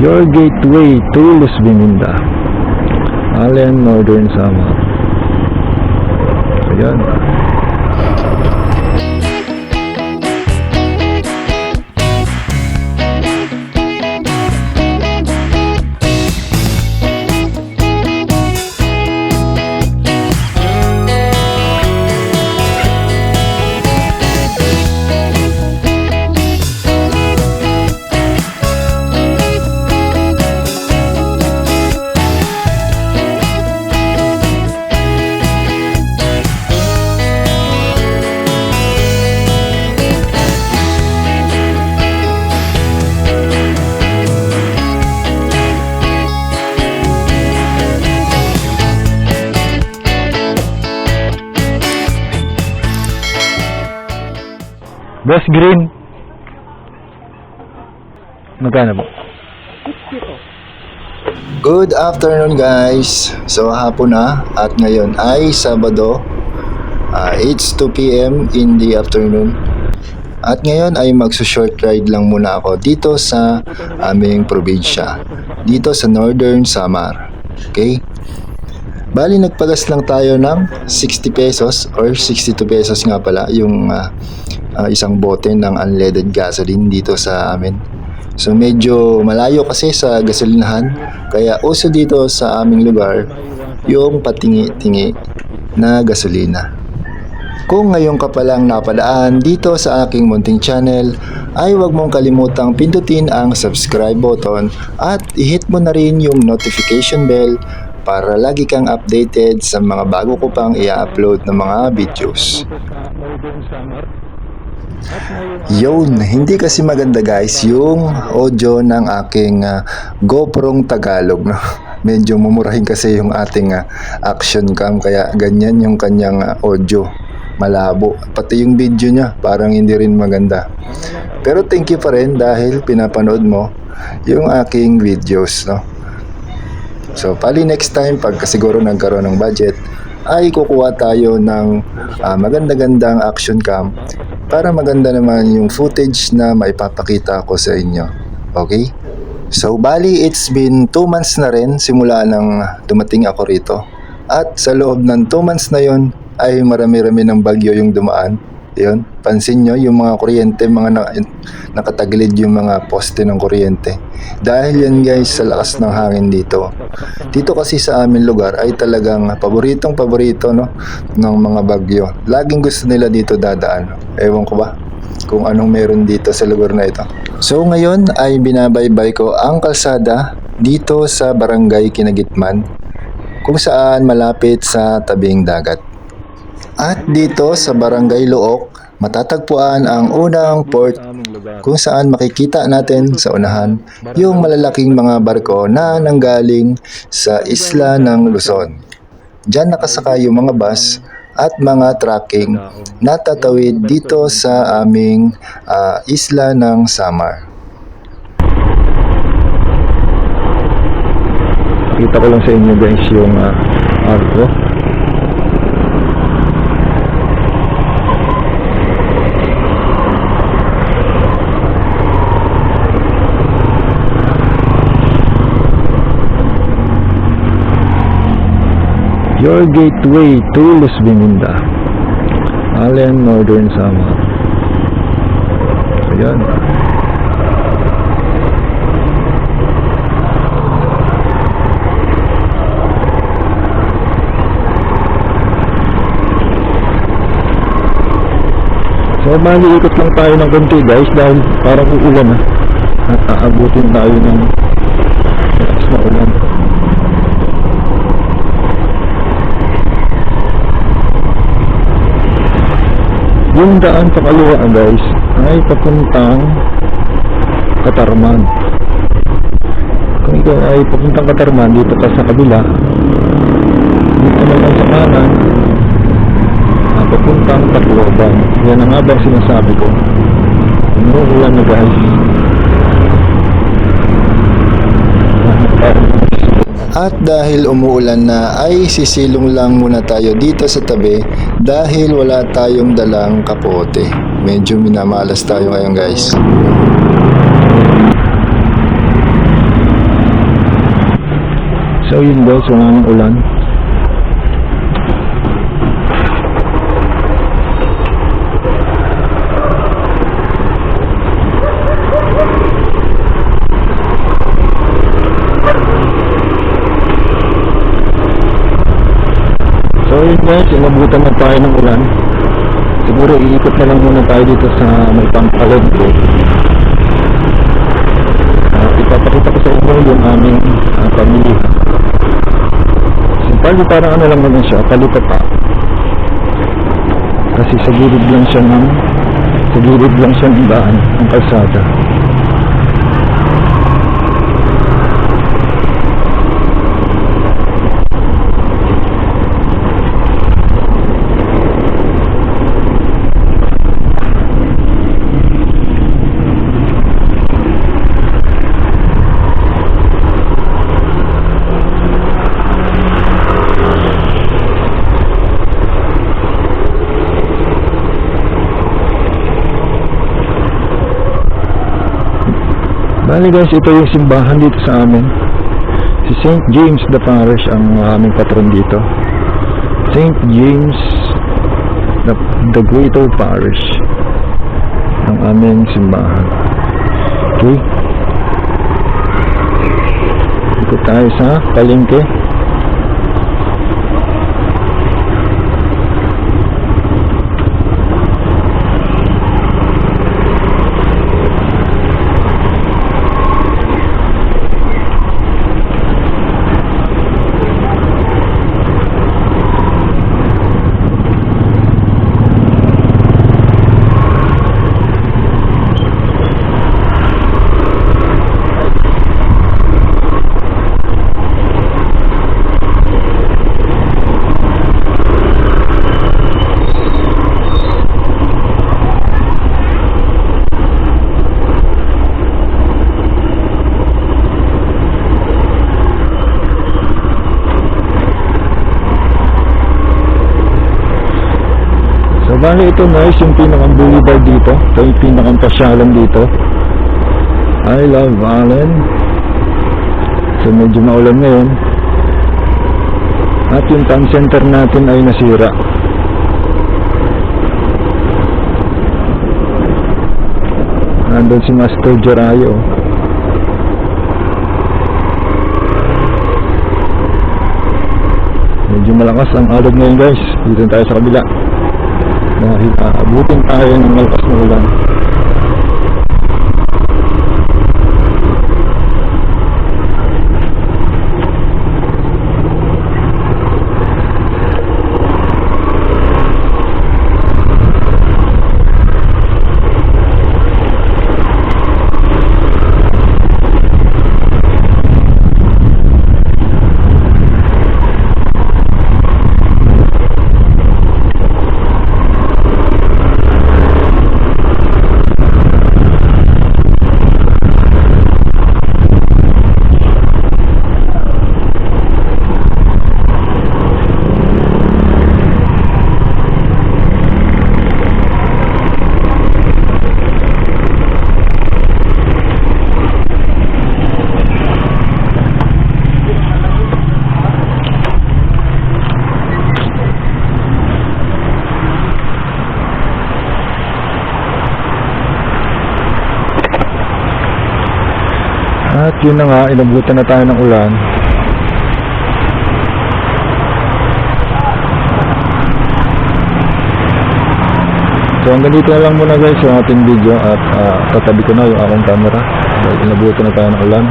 Your gateway to Los Biminda. Allen Northern Samar. Ayan. Boss Green. Magkano po? Good afternoon guys! So hapon na at ngayon ay Sabado uh, It's 2pm in the afternoon At ngayon ay magsa-short ride lang muna ako dito sa aming probinsya Dito sa Northern Samar Okay? Bali nagpagas lang tayo ng 60 pesos or 62 pesos nga pala yung uh, uh, isang bote ng unleaded gasoline dito sa amin So medyo malayo kasi sa gasolinahan kaya uso dito sa aming lugar yung patingi-tingi na gasolina. Kung ngayon ka palang napadaan dito sa aking munting channel ay huwag mong kalimutang pindutin ang subscribe button at i-hit mo na rin yung notification bell para lagi kang updated sa mga bago ko pang i-upload na mga videos. Yun, hindi kasi maganda guys yung audio ng aking ah, GoProng Tagalog. No? Medyo mumurahin kasi yung ating ah, action cam kaya ganyan yung kanyang ah, audio. Malabo. Pati yung video niya parang hindi rin maganda. Pero thank you pa rin dahil pinapanood mo yung aking videos. No? So, pali next time, pagka siguro nagkaroon ng budget, ay kukuha tayo ng ah, maganda-gandang action cam para maganda naman yung footage na maipapakita ko sa inyo. Okay? So, bali, it's been 2 months na rin simula nang dumating ako rito. At sa loob ng 2 months na yon ay marami-rami ng bagyo yung dumaan. Yun, pansin nyo yung mga kuryente, mga na, nakatagilid yung mga poste ng kuryente. Dahil yan guys sa lakas ng hangin dito. Dito kasi sa amin lugar ay talagang paboritong paborito no, ng mga bagyo. Laging gusto nila dito dadaan. Ewan ko ba kung anong meron dito sa lugar na ito. So ngayon ay binabaybay ko ang kalsada dito sa barangay Kinagitman kung saan malapit sa tabing dagat. At dito sa Barangay Luok, matatagpuan ang unang port kung saan makikita natin sa unahan yung malalaking mga barko na nanggaling sa isla ng Luzon. Diyan nakasakay yung mga bus at mga trucking na tatawid dito sa aming ah, isla ng Samar. Kita ko lang sa inyo guys yung uh, arko. Your gateway to Los Biminda. Allen Northern Samar. Ayan. So, bali lang tayo ng konti guys dahil parang uulan na. At aabutin tayo ng malakas na ulan. Yung daan sa kaliwa guys ay papuntang Katarman. Kung ikaw ay papuntang Katarman dito ka sa kabila, dito naman sa kanan, ah, papuntang Tacloban. Yan ang nga ba ang sinasabi ko. Umuulan na guys. At dahil umuulan na ay sisilong lang muna tayo dito sa tabi dahil wala tayong dalang kapote. Medyo minamalas tayo ngayon guys. So yun daw, sumamang ulan. Guys, inabutan na tayo ng ulan. Siguro iikot na lang muna tayo dito sa may pampalengke. Uh, ipapakita ko sa inyo yung aming uh, pamilya. Simpali parang ano lang naman siya, palipapa. Kasi sa gilid lang siya ng sa gilid lang siya ng daan, ng kalsada. Bali guys, ito yung simbahan dito sa amin. Si St. James the Parish ang aming patron dito. St. James the, the Greater Parish ang aming simbahan. Okay. Ito tayo sa palengke. So bali ito guys, yung pinakang boulevard dito. Ito yung pinakang pasyalan dito. I love Allen. So medyo maulan ngayon. At yung town center natin ay nasira. Nandun si Master Jerayo. Medyo malakas ang alog ngayon guys. Dito tayo sa kabila dahil aabutin tayo ng malakas na ulan. At yun na nga, inabutan na tayo ng ulan. So hanggang dito na lang muna guys yung ating video at ah, tatabi ko na yung aking camera dahil inabutan na tayo ng ulan.